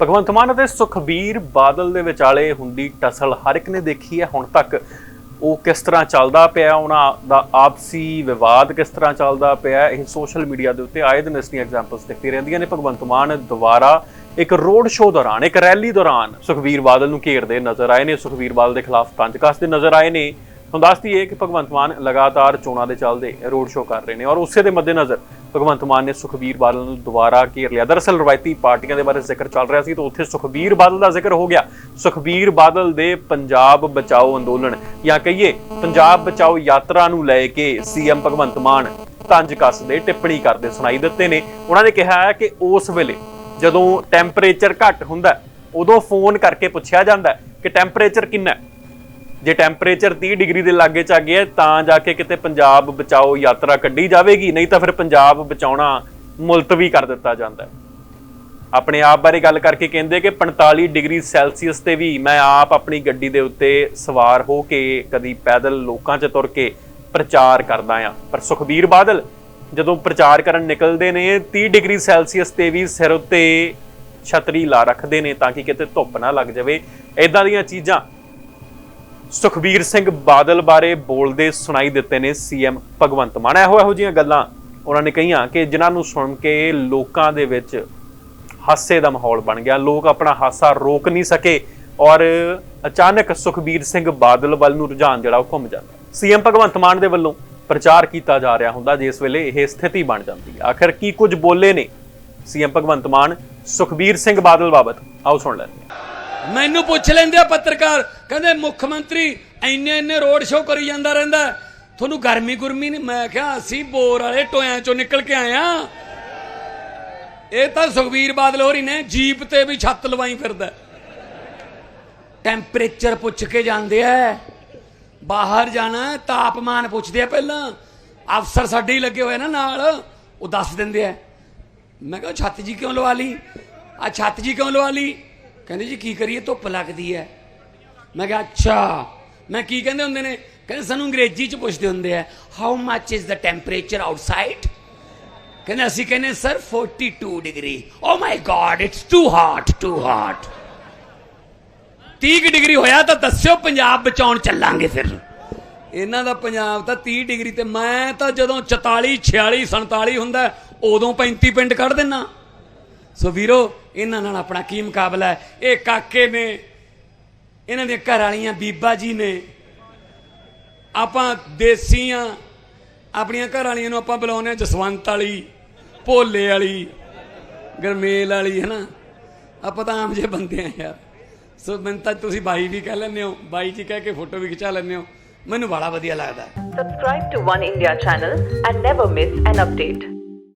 ਭਗਵੰਤ ਮਾਨ ਅਤੇ ਸੁਖਬੀਰ ਬਾਦਲ ਦੇ ਵਿਚਾਲੇ ਹੁੰਦੀ ਟਸਲ ਹਰ ਇੱਕ ਨੇ ਦੇਖੀ ਹੈ। ਹੁਣ ਤੱਕ ਉਹ ਕਿਸ ਤਰ੍ਹਾਂ ਚੱਲਦਾ ਪਿਆ, ਉਹਨਾਂ ਦਾ ਆਪਸੀ ਵਿਵਾਦ ਕਿਸ ਤਰ੍ਹਾਂ ਚੱਲਦਾ ਪਿਆ, ਇਹ ਸੋਸ਼ਲ ਮੀਡੀਆ ਦੇ ਉੱਤੇ ਆਏ ਦਿਨ ਇਸ ਦੀਆਂ ਐਗਜ਼ਾਮਪਲਸ ਦਿਖਦੀ ਰਹਿੰਦੀਆਂ ਨੇ। ਭਗਵੰਤ ਮਾਨ ਦੁਆਰਾ ਇੱਕ ਰੋਡ ਸ਼ੋਅ ਦੌਰਾਨ, ਇੱਕ ਰੈਲੀ ਦੌਰਾਨ ਸੁਖਬੀਰ ਬਾਦਲ ਨੂੰ ਘੇਰਦੇ ਨਜ਼ਰ ਆਏ ਨੇ। ਸੁਖਬੀਰ ਬਾਦਲ ਦੇ ਖਿਲਾਫ ਤੰਜ ਕੱਸਦੇ ਨਜ਼ਰ ਆਏ ਨੇ। ਹੁਣ ਦੱਸਦੀ ਹੈ ਕਿ ਭਗਵੰਤ ਮਾਨ ਲਗਾਤਾਰ ਚੋਣਾਂ ਦੇ ਚੱਲਦੇ ਰੋਡ ਸ਼ੋਅ ਕਰ ਰਹੇ ਨੇ ਔਰ ਉਸੇ ਦੇ ਮੱਦੇਨਜ਼ਰ ਭਗਵੰਤ ਮਾਨ ਨੇ ਸੁਖਬੀਰ ਬਾਦਲ ਨੂੰ ਦੁਬਾਰਾ ਘੇਰ ਲਿਆ। ਦਰਅਸਲ ਰਵਾਇਤੀ ਪਾਰਟੀਆਂ ਦੇ ਬਾਰੇ ਜ਼ਿਕਰ ਚੱਲ ਰਿਹਾ ਸੀ ਤਾਂ ਉੱਥੇ ਸੁਖਬੀਰ ਬਾਦਲ ਦਾ ਜ਼ਿਕਰ ਹੋ ਗਿਆ। ਸੁਖਬੀਰ ਬਾਦਲ ਦੇ ਪੰਜਾਬ ਬਚਾਓ ਅੰਦੋਲਨ ਜਾਂ ਕਹੀਏ ਪੰਜਾਬ ਬਚਾਓ ਯਾਤਰਾ ਨੂੰ ਲੈ ਕੇ ਸੀਐਮ ਭਗਵੰਤ ਮਾਨ ਤੰਜ ਕੱਸਦੇ ਟਿੱਪਣੀ ਕਰਦੇ ਸੁਣਾਈ ਦਿੱਤੇ ਨੇ। ਉਹਨਾਂ ਨੇ ਕਿਹਾ ਹੈ ਕਿ ਉਸ ਵੇਲੇ ਜਦੋਂ ਟੈਂਪਰੇਚਰ ਘੱਟ ਹੁੰਦਾ, ਉਦੋਂ ਫੋਨ ਕਰਕੇ ਪੁੱਛਿਆ ਜਾਂਦਾ ਕਿ ਟੈਂਪਰੇਚਰ ਕਿੰਨਾ ਹੈ। ਜੇ ਟੈਂਪਰੇਚਰ 30 ਡਿਗਰੀ ਦੇ ਲਾਗੇ ਚ ਆ ਗਿਆ, ਤਾਂ ਜਾ ਕੇ ਕਿਤੇ ਪੰਜਾਬ ਬਚਾਓ ਯਾਤਰਾ ਕੱਢੀ ਜਾਵੇਗੀ, ਨਹੀਂ ਤਾਂ ਫਿਰ ਪੰਜਾਬ ਬਚਾਉਣਾ ਮੁਲਤਵੀ ਕਰ ਦਿੱਤਾ ਜਾਂਦਾ ਹੈ। ਆਪਣੇ ਆਪ ਬਾਰੇ ਗੱਲ ਕਰਕੇ ਕਹਿੰਦੇ ਕਿ 45 ਡਿਗਰੀ ਸੈਲਸੀਅਸ ਤੇ ਵੀ ਮੈਂ ਆਪ ਆਪਣੀ ਗੱਡੀ ਦੇ ਉੱਤੇ ਸਵਾਰ ਹੋ ਕੇ ਕਦੀ ਪੈਦਲ ਲੋਕਾਂ 'ਚ ਤੁਰ ਕੇ ਪ੍ਰਚਾਰ ਕਰਦਾ ਆ ਪਰ ਸੁਖਬੀਰ ਬਾਦਲ ਜਦੋਂ ਪ੍ਰਚਾਰ ਕਰਨ ਨਿਕਲਦੇ ਨੇ 30 ਡਿਗਰੀ ਸੈਲਸੀਅਸ ਤੇ ਵੀ ਸਿਰ ਉੱਤੇ ਛਤਰੀ ਲਾ ਰੱਖਦੇ ਨੇ ਤਾਂ ਕਿ ਕਿਤੇ ਧੁੱਪ ਨਾ ਲੱਗ ਜਾਵੇ। ਇਦਾਂ ਦੀਆਂ ਚੀਜ਼ਾਂ ਸੁਖਬੀਰ ਸਿੰਘ ਬਾਦਲ ਬਾਰੇ ਬੋਲਦੇ ਸੁਣਾਈ ਦਿੱਤੇ ਨੇ ਸੀਐਮ ਭਗਵੰਤ ਮਾਨ। ਇਹੋ ਇਹੋ ਜਿਹੀਆਂ ਗੱਲਾਂ ਉਹਨਾਂ ਨੇ ਕਹੀਆਂ ਕਿ ਜਿਨ੍ਹਾਂ ਨੂੰ ਸੁਣ ਕੇ ਲੋਕਾਂ ਦੇ ਵਿੱਚ ਹਾਸੇ ਦਾ ਮਾਹੌਲ ਬਣ ਗਿਆ। ਲੋਕ ਆਪਣਾ ਹਾਸਾ ਰੋਕ ਨਹੀਂ ਸਕੇ ਔਰ ਅਚਾਨਕ ਸੁਖਬੀਰ ਸਿੰਘ ਬਾਦਲ ਵੱਲ ਨੂੰ ਰੁਝਾਨ ਜਿਹੜਾ ਉਹ ਘੁੰਮ ਜਾਂਦਾ। ਸੀਐਮ ਭਗਵੰਤ ਮਾਨ ਦੇ ਵੱਲੋਂ ਪ੍ਰਚਾਰ ਕੀਤਾ ਜਾ ਰਿਹਾ ਹੁੰਦਾ ਜਿਸ ਵੇਲੇ ਇਹ ਸਥਿਤੀ ਬਣ ਜਾਂਦੀ ਹੈ। ਆਖਰ ਕੀ ਕੁਝ ਬੋਲੇ ਨੇ ਸੀਐਮ ਭਗਵੰਤ ਮਾਨ? ਸੁਖਬੀਰ ਸਿੰਘ ਬਾਦਲ ਬਾਬਤ ਆਓ ਸੁਣ ਲੈਂਦੇ ਮੈਨੂੰ ਪੁੱਛ ਲੈਂਦੇ ਆ ਪੱਤਰਕਾਰ, ਕਹਿੰਦੇ ਮੁੱਖ ਮੰਤਰੀ ਇੰਨੇ ਇੰਨੇ ਰੋਡ ਸ਼ੋਅ ਕਰੀ ਜਾਂਦਾ ਰਹਿੰਦਾ ਤੁਹਾਨੂੰ ਗਰਮੀ ਗੁਰਮੀ ਨਹੀਂ ਮੈਂ ਕਿਹਾ ਅਸੀਂ ਬੋਰ ਵਾਲੇ ਟੋਇਆਂ ਚੋਂ ਨਿਕਲ ਕੇ ਆਏ ਆ ਇਹ ਤਾਂ ਸੁਖਬੀਰ ਬਾਦਲ ਹੋਰੀ ਨੇ ਜੀਪ ਤੇ ਵੀ ਛੱਤ ਲਵਾਈ ਫਿਰਦਾ ਟੈਂਪਰੇਚਰ ਪੁੱਛ ਕੇ ਜਾਂਦੇ ਆ। ਬਾਹਰ ਜਾਣਾ ਤਾਪਮਾਨ ਪੁੱਛਦੇ ਆ ਪਹਿਲਾਂ। ਅਫਸਰ ਸਾਡੇ ਹੀ ਲੱਗੇ ਹੋਏ ਨਾ ਨਾਲ, ਉਹ ਦੱਸ ਦਿੰਦੇ ਆ। ਮੈਂ ਕਿਹਾ ਛੱਤ ਜੀ ਕਿਉਂ ਲਵਾ ਲਈ? ਆ ਛੱਤ ਜੀ ਕਿਉਂ ਲਵਾ ਲਈ? ਕਹਿੰਦੇ ਜੀ ਕੀ ਕਰੀਏ, ਧੁੱਪ ਲੱਗਦੀ ਹੈ। ਮੈਂ ਕਿਹਾ, ਅੱਛਾ। ਮੈਂ ਕੀ ਕਹਿੰਦੇ ਹੁੰਦੇ ਨੇ? ਕਹਿੰਦੇ ਸਾਨੂੰ ਅੰਗਰੇਜ਼ੀ ਚ ਪੁੱਛਦੇ ਹੁੰਦੇ ਆ how much is the temperature outside ਕਹਿੰਦੇ ਅਸੀਂ ਕਹਿੰਦੇ sir 42 degree oh my God it's too hot too hot 30 ਕੁ ਡਿਗਰੀ ਹੋਇਆ ਤਾਂ ਦੱਸਿਓ, ਪੰਜਾਬ ਬਚਾਉਣ ਚੱਲਾਂਗੇ ਫਿਰ। ਇਹਨਾਂ ਦਾ ਪੰਜਾਬ ਤਾਂ 30 ਡਿਗਰੀ ਤੇ ਮੈਂ ਤਾਂ ਜਦੋਂ 44 46 47 ਹੁੰਦਾ, ਉਦੋਂ 35 ਪਿੰਡ ਕੱਢ ਦਿੰਨਾ। ਸੋ ਵੀਰੋ ਇਹਨਾਂ ਨਾਲ ਆਪਣਾ ਕੀ ਮੁਕਾਬਲਾ ਹੈ? ਇਹ ਕਾਕੇ ਨੇ, ਇਹਨਾਂ ਦੀਆਂ ਘਰ ਵਾਲੀਆਂ ਬੀਬਾ ਜੀ ਨੇ। ਆਪਾਂ ਦੇਸੀਆਂ ਆਪਣੀਆਂ ਘਰ ਵਾਲੀਆਂ ਨੂੰ ਆਪਾਂ ਬੁਲਾਉਂਦੇ ਆ ਜਸਵੰਤ ਵਾਲੀ, ਭੋਲੇ ਵਾਲੀ, ਗਰਮੇਲ ਵਾਲੀ ਹੈ ਨਾ ਆਪਾਂ ਤਾਂ ਆਮ ਜਿਹੇ ਬੰਦੇ ਆ ਯਾਰ। ਸੋ ਮੈਨੂੰ ਤਾਂ ਤੁਸੀਂ ਬਾਈ ਵੀ ਕਹਿ ਲੈਂਦੇ ਹੋ, ਬਾਈ ਜੀ ਕਹਿ ਕੇ ਫੋਟੋ ਵੀ ਖਿਚਾ ਲੈਂਦੇ ਹੋ। ਮੈਨੂੰ ਬੜਾ ਵਧੀਆ ਲੱਗਦਾ। Subscribe to One India channel and never miss an update.